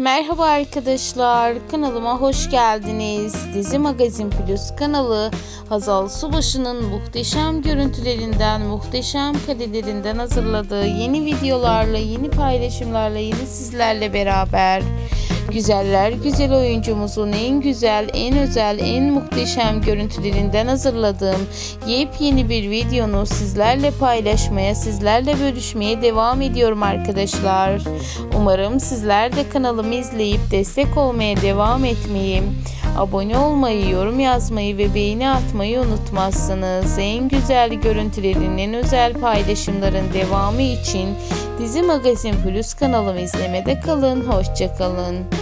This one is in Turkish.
Merhaba arkadaşlar, kanalıma hoş geldiniz. Dizi Magazin Plus kanalı Hazal Subaşı'nın muhteşem görüntülerinden, muhteşem karelerinden hazırladığı yeni videolarla, yeni paylaşımlarla yeni sizlerle beraber Güzeller güzel oyuncumuzun en güzel, en özel, en muhteşem görüntülerinden hazırladığım yepyeni bir videonu sizlerle paylaşmaya, sizlerle bölüşmeye devam ediyorum arkadaşlar. Umarım sizler de kanalımı izleyip destek olmaya devam etmeyi, abone olmayı, yorum yazmayı ve beğeni atmayı unutmazsınız. En güzel görüntülerin, en özel paylaşımların devamı için Dizi Magazin Plus kanalımı izlemede kalın. Hoşçakalın.